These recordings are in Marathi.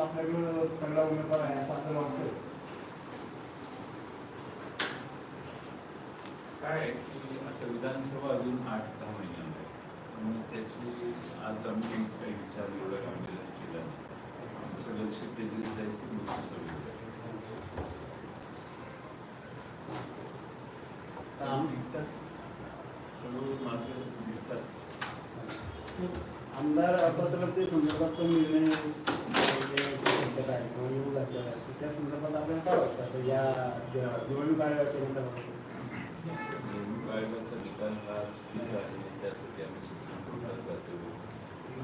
आपल्याकडं तगडा उमेदवार आहे असं आपल्याला वाटतं काय आता विधानसभा अजून आठ दहा महिन्यांना आहे. म्हणून त्याची आज आम्ही काही विचार एवढा गांभीर्याने केला नाही. आमचं लक्ष केंद्रित आहे की तर आम- हळूहळू मार्ग दिसतात. आमदार अपत्रते संदर्भात तो निर्णय जे सध्या कार्यक्रम येऊ लागलेला आहे त्या संदर्भात आपल्याला काय वाटतं? आता या निवडणूक निकालाबद्दल? निवडणूक आयोगाचा निकाल हा चुकीचा आहे. त्यासाठी आम्ही जातो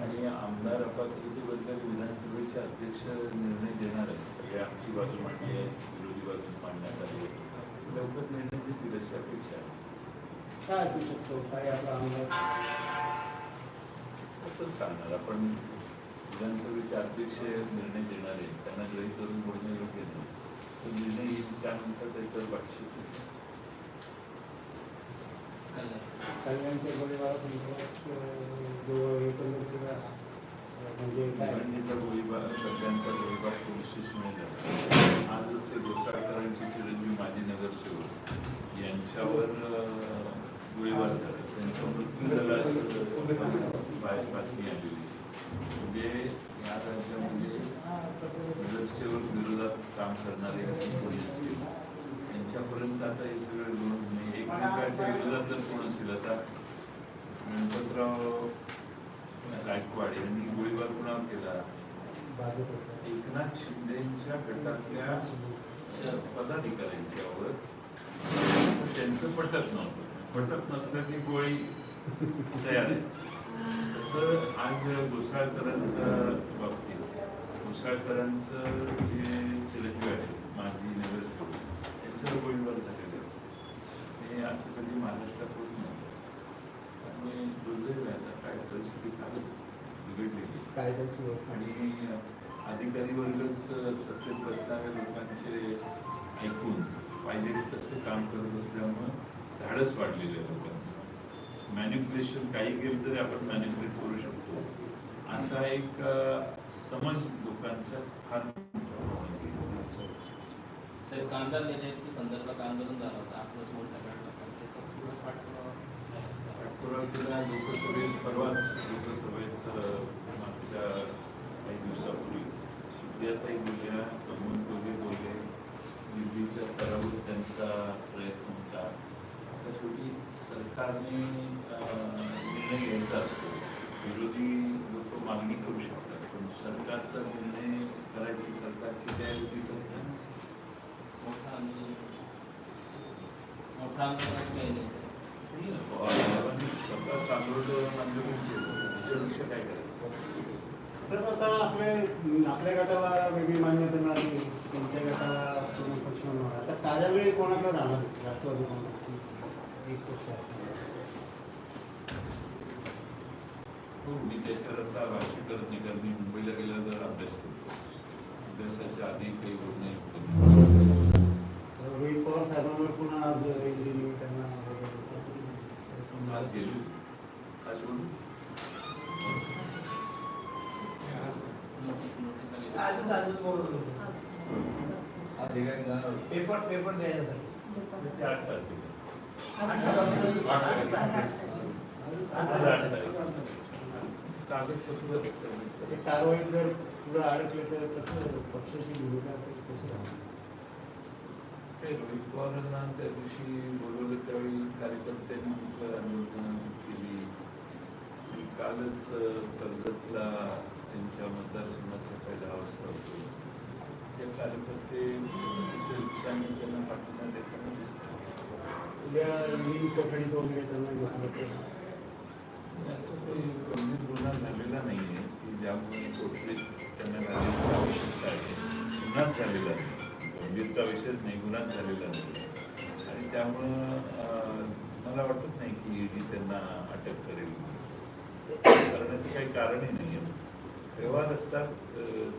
आणि आमदार अपात्रतेबद्दल विधानसभेचे अध्यक्ष निर्णय देणार आहेत. सगळे आमची बाजू मांडली आहे. विरोधी बाजू मांडण्यात आली आहे. लवकर निर्णय देतील अशी अपेक्षा आहे. काय असू शकतो? काय आपला आमदार असंच सांगणार. आपण विधानसभेचे अध्यक्ष निर्णय देणार आहेत त्यांना गृहीत धरून बोलणं योग्य नाही तो निर्णय येईल त्यानंतर त्याच्यावर अं, म्हणजे भिवंडीचा गोळीबार सगळ्यांचा गोळीबार पोलीस स्टेशनमध्ये झाला. आजच ते गोसाळकरांचे चिरंजीव माजी नगरसेवक यांच्यावर गोळीबार झाला. त्यांचा मृत्यू झाला असं बारीक बातमी आलेली म्हणजे या राज्यामध्ये नगरसेवक विरोधात काम करणारे कोणी असतील त्यांच्यापर्यंत आता हे सगळं गुण नाही एकमेकाच्या विरोधात जर कोण असेल आता गणपतराव गायकवाड यांनी गोळीबार कुणावर केला एकनाथ शिंदेच्या गटातल्या पदाधिकाऱ्यांच्यावर त्यांचं पटत नव्हतं. पटत नसलं की गोळी तयार आहे. तसं आज घोसाळकरांच्या बाबतीत घोसाळकरांचं जे चिरंजीव आहे माजी नगरसेवक त्यांच्यावर गोळीबार झालेलं आहे. हे असं कधी महाराष्ट्रात होत नव्हतं आणि दुर्दैव आहे आता काय परिस्थिती फार बिघडलेली. कायदा सुव्यवस्था आणि अधिकारी वर्गच सत्तेत बसणाऱ्या लोकांचे ऐकून पाहिजे तसं काम करत असल्यामुळं धाडस वाढलेलं आहे लोकांचं. मॅन्युप्युलेशन काही केलं तरी आपण मॅन्युप्युलेट करू शकतो. असा एक समज लोकांचा फार तर कांदा निर्याती संदर्भात आंदोलन झालं होतं. आपलं काढला होता त्याचा लोकसभेत परवाच लोकसभेत मागच्या काही दिवसापूर्वी सुप्रियाताई बोलल्या प्रमोद दोघे बोलले. दिल्लीच्या स्तरावर त्यांचा प्रयत्न होता. आता शेवटी सरकारने निर्णय घ्यायचा असतो. विरोधी लोक मागणी करू शकतात. पण सरकारचा निर्णय करायची सरकारची तयारी दिसत नाही मोठा मोठा आंदोलन स्वतः आंदोलन त्याच्यापेक्षा काय करायचं सर आता आपले आपल्या गटाला वेगळी मान्यता मिळाली त्यांच्या गटाला पक्ष मिळाला आता कार्यालय कोणाकडे राहणार? राष्ट्रवादी काँग्रेसची. एक पक्ष आहे. हो मी त्याच्यावर आता भाष्य करत नाही कारण मी मुंबईला गेल्यावर जरा अभ्यास करतो. अभ्यासाच्या आधी काही बोलणं योग्य नाही. तर रोहित पवार साहेबांवर पुन्हा आज रेंज दिली त्यांना आज गेलो. आज बोलू नोटीस नोटीस आली आजच आजच बोलत होतो. पेपर पेपर द्यायसाठी ते आठ तारखेला. आज आठ तारीख कागदपत्र ते submit कारवाईत जर पुढे अडकले तर कसं पक्षाची भूमिका असेल कसं? ते रोहित पवारांना त्या दिवशी बोलवलं त्यावेळी कार्यकर्त्यांनी कुठलं आंदोलन केली? मी कालच कर्जतला त्यांच्या मतदारसंघाचा पहिला अवस्था होतो. ते कार्यकर्ते त्यांना पाठिंबा देताना दिसतात. उद्या लिंक कोठडीत वगैरे त्यांना असं काही गंभीर गुन्हा झालेला नाही आहे की ज्यामुळे कोठडीत त्यांना घालायची आवश्यकता आहे गुन्हाच झालेला नाही गंभीरचा विषयच नाही गुन्हाच झालेला नाही आणि त्यामुळं मला वाटत नाही की ईडी त्यांना अटक करेल करण्याचं काही कारणही नाही आहे व्यवहार असतात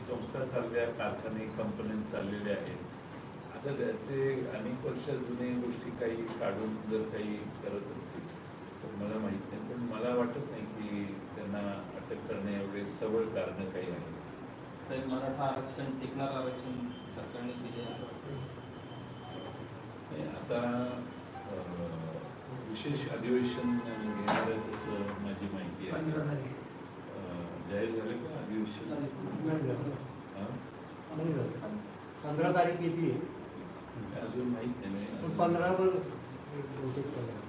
संस्था चालल्या कारखाने कंपन्या चाललेल्या आहेत आता त्याचे अनेक वर्ष जुने गोष्टी काही काढून जर काही करत असतील तर मला माहीत नाही. पण मला वाटत नाही की त्यांना अटक करण्या एवढे सबळ कारण काही आहे साहेब मराठा आरक्षण टिकणार आरक्षण सरकारने दिले असं वाटतं आता विशेष अधिवेशन घेणार आहे तसं माझी माहिती आहे. जाहीर झाले का अधिवेशन. हा? पंधरा तारीख किती आहे अजून माहीत नाही. पंधरा वर एक बहुतेक पंधरा.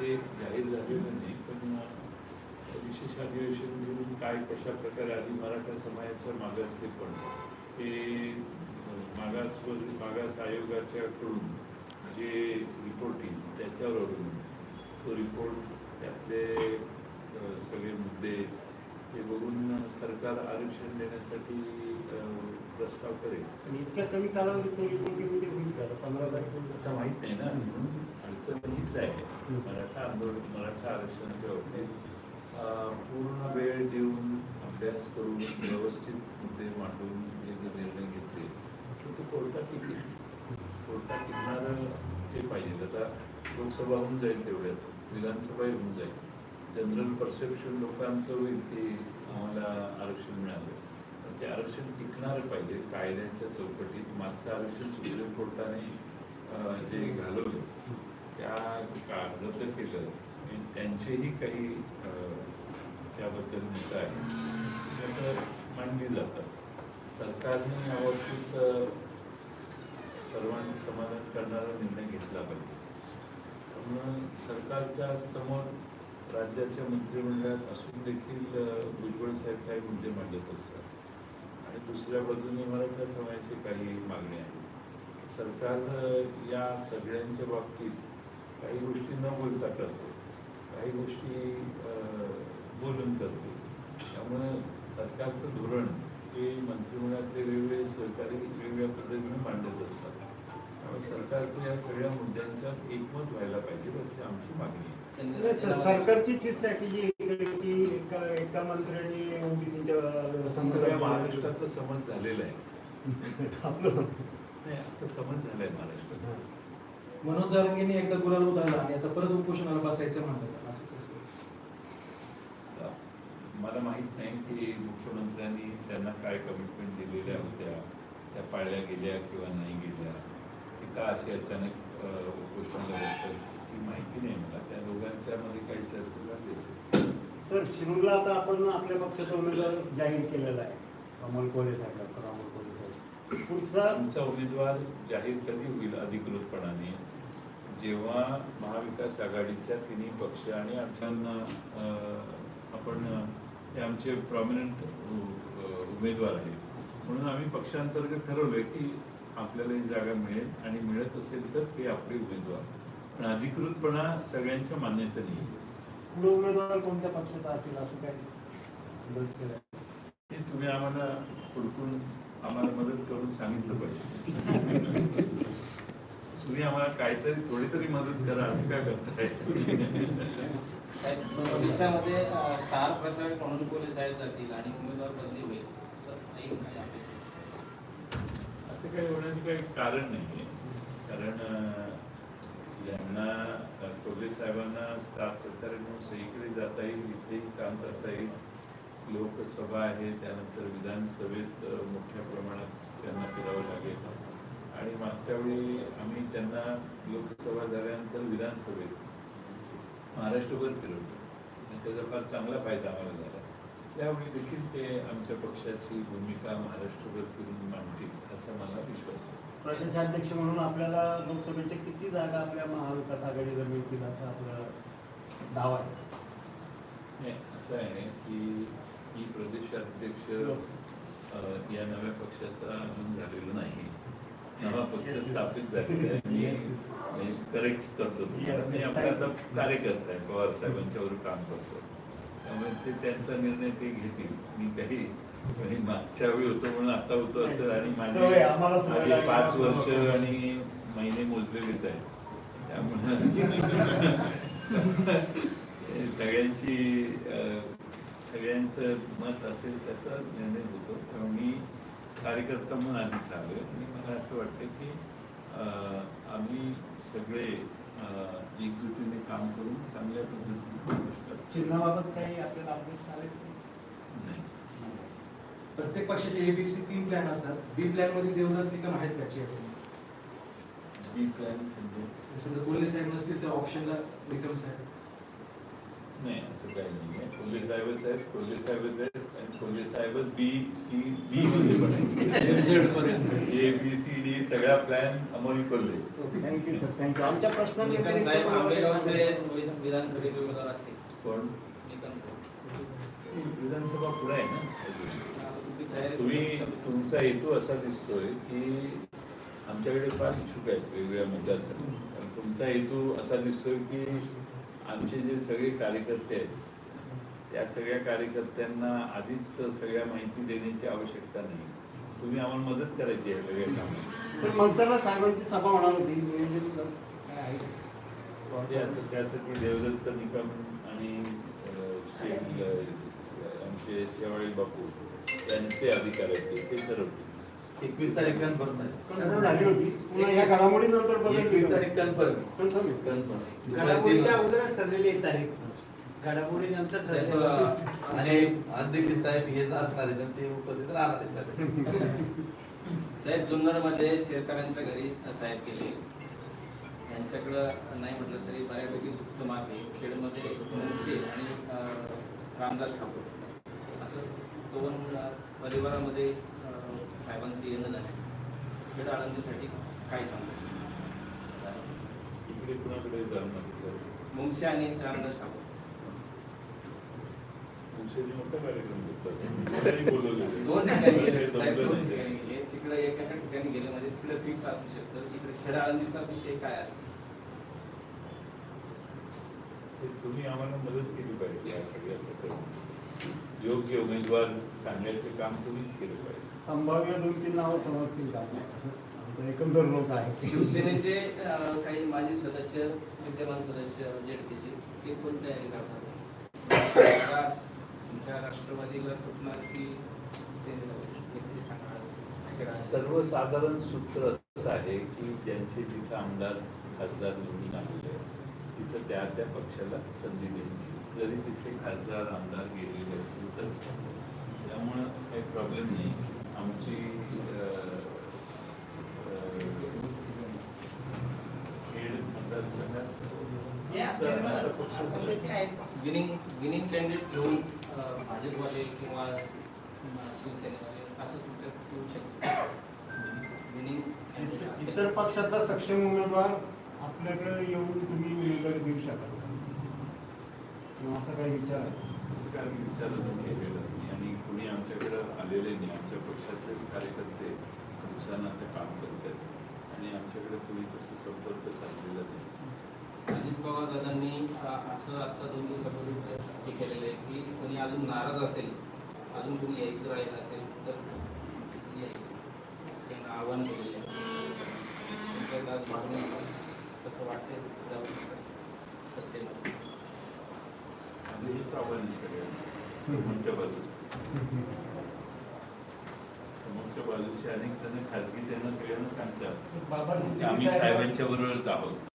ते जाहीर झालेलं नाही पण विशेष अधिवेशन घेऊन काय कशा प्रकारे आधी मराठा समाजाचं मागासले पण हे मागास मागास आयोगाच्याकडून जे रिपोर्टिंग त्याच्यावरून तो रिपोर्ट त्यातले सगळे मुद्दे हे बघून सरकार आरक्षण देण्यासाठी प्रस्ताव करेल. आणि इतक्या कमी कालावधीत तो होईल का? पंधरा तारीख आता माहीत नाही ना म्हणून अडचण हीच आहे. मराठा आंदोलन मराठा आरक्षणाच्या बाबतीत पूर्ण वेळ देऊन अभ्यास करून व्यवस्थित मुद्दे मांडून जे जे निर्णय घेतले तर ते कोर्टात टिकेल. कोर्टात टिकणारं ते पाहिजे. आता लोकसभा होऊन जाईल तेवढ्यात विधानसभाही होऊन जाईल. जनरल परसेप्शन लोकांचं होईल की आम्हाला आरक्षण मिळालं. पण ते आरक्षण टिकणारं पाहिजे. कायद्याच्या चौकटीत मागचं आरक्षण सुप्रीम कोर्टाने जे घालवलं त्या कागद केलं. त्यांचेही काही त्याबद्दल मुद्दा आहेत मांडली जातात सरकारने याबाबतीत सर्वांचं समाधान करणारा निर्णय घेतला पाहिजे. पण सरकारच्या समोर राज्याच्या मंत्रिमंडळात असून देखील भुजबळ साहेब काही मुद्दे मांडत असतात. आणि दुसऱ्या बाजूने मराठा समाजाची काही मागणी आहे. सरकार या सगळ्यांच्या बाबतीत काही गोष्टी न बोलता करतो. काही गोष्टी बोलून करतो. त्यामुळं सरकारचं धोरण हे मंत्रिमंडळातले वेगवेगळे सहकारी वेगवेगळ्या पद्धतीने मांडत असतात. त्यामुळे सरकारचं या सगळ्या मुद्द्यांच्या एकमत व्हायला पाहिजे अशी आमची मागणी आहे. सरकारचीच ही स्ट्रॅटेजी की एका एका मंत्र्यांनी असं सगळ्या महाराष्ट्राचं समज झालेलं आहे. आपलं नाही असं समज झालंय महाराष्ट्रात मनोज जारंगेंनी एकदा गुलाल उधळला आणि आता परत उपोषणाला बसायचं म्हणतात. असं कसं? आता मला माहीत नाही की मुख्यमंत्र्यांनी त्यांना काय कमिटमेंट दिलेल्या होत्या त्या पाळल्या गेल्या किंवा नाही गेल्या. की का अशी अचानक उपोषणाला बसतात ती माहिती नाही मला. त्या दोघांच्या मध्ये काही चर्चा झाली असेल. सर शिरूरला आता आपण आपल्या पक्षाचा उमेदवार जाहीर केलेला आहे. अमोल कोले साहेब डॉक्टर अमोल कोले साहेब. पुढचा आमचा उमेदवार जाहीर कधी होईल अधिकृतपणाने? जेव्हा महाविकास आघाडीच्या तिन्ही पक्ष आणि आमच्या आपण हे आमचे प्रॉमिनंट उमेदवार आहेत. म्हणून आम्ही पक्षांतर्गत ठरवलंय की आपल्याला ही जागा मिळेल आणि मिळत असेल तर ते आपले उमेदवार. पण अधिकृतपणा सगळ्यांच्या मान्यतेने येईल. पुढे उमेदवार कोणत्या पक्षात असतील असं काय हे तुम्ही आम्हाला हुडकून आम्हाला मदत करून सांगितलं पाहिजे. तुम्ही आम्हाला काहीतरी थोडी तरी मदत करा असं काय करताय? अं, स्टार प्रचारक म्हणून कोले साहेब जातील आणि उमेदवार बदली होईल असं काही असं काही होण्याचं काही कारण नाही कारण यांना अं, साहेबांना स्टाफ प्रचारक म्हणून सगळीकडे जाता येईल इथेही काम करता येईल. लोकसभा आहे त्यानंतर विधानसभेत मोठ्या प्रमाणात त्यांना फिरावं लागेल. आणि मागच्या वेळी आम्ही त्यांना लोकसभा झाल्यानंतर विधानसभेत महाराष्ट्रभर फिरवलं. आणि त्याचा फार चांगला फायदा आम्हाला झाला. त्यावेळी देखील ते आमच्या पक्षाची भूमिका महाराष्ट्रभर फिरून मांडतील असा मला विश्वास आहे प्रदेशाध्यक्ष म्हणून आपल्याला लोकसभेच्या किती जागा आपल्या महाविकास आघाडीला मिळतील असा आपला दावा आहे नाही असं आहे की मी प्रदेशाध्यक्ष या नव्या पक्षाचा अजून झालेलो नाही नवा पक्ष Yes, yes. स्थापित झालेला आहे मी Yes, yes. करेक्ट करतो Yes. मी. आपला आता कार्यकर्ता आहे पवार साहेबांच्यावर काम करतो त्यामुळे ते त्यांचा निर्णय ते घेतील. मी काही काही मागच्या वेळी होतो म्हणून आता होतो असं आणि माझे. पाच वर्ष आणि महिने मोजलेलेच आहेत. त्यामुळे सगळ्यांची सगळ्यांचं मत असेल त्याचा निर्णय होतो. त्यामुळे मी कार्यकर्ता म्हणून आधी आलो आणि मला असं वाटतं की आम्ही सगळे एकजुटीने काम करून चांगल्या पद्धतीने चिन्हाबाबत काही आपल्याला अपडेट झाले नाही. प्रत्येक पक्षाचे एबीसी तीन प्लॅन असतात. बी प्लॅनमध्ये देवदत्त निकम आहेत त्याची बी प्लॅन समजा कोल्हे साहेब नसतील तर ऑप्शनला निकम साहेब. नाही असं काही नाही आहे कोल्हे साहेबच आहेत कोल्हे साहेबच आहेत. कोल्हे साहेबच बी सी बी मध्ये पण ए बी सी डी सगळा plan Amol Kolhe thank you sir thank you आमच्या विधानसभेचे उमेदवार असतील. साहेब. विधानसभा पुढे आहे ना? तुम्ही तुमचा हेतू असा दिसतोय की आमच्याकडे फार इच्छुक आहेत वेगवेगळ्या मुद्द्यासाठी. पण तुमचा हेतू असा दिसतोय की आमचे जे सगळे कार्यकर्ते आहेत त्या सगळ्या कार्यकर्त्यांना आधीच सगळ्या माहिती देण्याची आवश्यकता नाही. तुम्ही आम्हाला मदत करायची आहे सगळ्या कामात तर साहेबांची सभा होणार होती त्यासाठी देवदत्त निकम आणि आमचे शेवाळी बापू त्यांचे अधिकार आहेत ते ठरवतील. एकवीस तारीख कन्फर्म झाली. होती. पुन्हा या घडामोडीनंतर एकवीस तारीख कन्फर्म कन्फर्म आहे. कन्फर्म घडामोडीच्या अगोदरच ठरलेली आहे तारीख. घडामोडीनंतर साहेब, अं, आणि अध्यक्ष साहेब हे असणार आहेत आणि ते उपस्थित राहणार आहेत सगळे. साहेब जुन्नरमध्ये शेतकऱ्यांच्या घरी साहेब गेले. यांच्याकडं नाही म्हटलं तरी बऱ्यापैकी मार्ग आहे खेडमध्ये मुंगसे आणि अं, रामदास ठाकूर. असं दोन अं, परिवारामध्ये अं, साहेबांचं येणं झालं. खेड आळंदीसाठी काय सांगायचं इकडे कुणाकडे जाणार सर मुंगसे आणि रामदास ठाकूर. मोठा कार्यक्रम. दोन ठिकाणी गेले जमलं साहेब दोन नाही ते. ठिकाणी गेले. तिकडे एका एका ठिकाणी गेले म्हणजे तिकडे फिक्स असू शकतं. तिकडे खेड आळंदीचा विषय काय असेल? तुम्ही आम्हाला मदत केली पाहिजे या सगळ्या प्रकरणी योग्य उमेदवार सांगण्याचे काम तुम्हीच केलं पाहिजे. संभाव्य दोन तीन नावं समजतील का असं आमचा एकंदर लोक आहे. शिवसेनेचे अं, काही माजी सदस्य विद्यमान सदस्य जेडपीचे ते कोण तयारी करतात आता तुमच्या राष्ट्रवादीला सुटणार की सर्वसाधारण सूत्र असं आहे की ज्यांचे तिथं आमदार खासदार निवडून आलेले तिथं त्या त्या पक्षाला संधी द्यायची. जरी तिथे खासदार आमदार गेलेले असतील तर. त्यामुळं काही प्रॉब्लेम नाही. आमची खेळ मतदारसंघात विनिंग विनिंग कॅन्डिडेट घेऊन भाजपवाले किंवा शिवसेनेवाले असं तुमच्यात येऊ शकतं. Winning candidate. इतर पक्षातला सक्षम उमेदवार आपल्याकडे येऊन तुम्ही उमेदवारी देऊ शकाल किंवा असा काही विचार आहे? असं काय आम्ही विचारलं केलेलं नाही. आणि कुणी आमच्याकडं आलेले नाही आमच्या पक्षातलेच कार्यकर्ते उत्साहानं ते काम करत आहेत आणि आमच्याकडे कुणी तसं संपर्क साधलेला नाही. अजित पवार दादांनी असं आता दोन दिवसापूर्वी हे केलेलं आहे की कोणी अजून नाराज असेल अजून कोणी यायचं राहिलं असेल तर यायचं. त्यांना आव्हान केलेलं आहे. वाटतंय जाऊ शकतं सत्तेमध्ये आणि हेच आव्हान आहे सगळ्यांना. समोरच्या बाजू समोरच्या बाजूचे अनेक जण खाजगी त्यांना सगळ्यांना सांगतात आम्ही साहेब साहेबांच्या बरोबरच आहोत.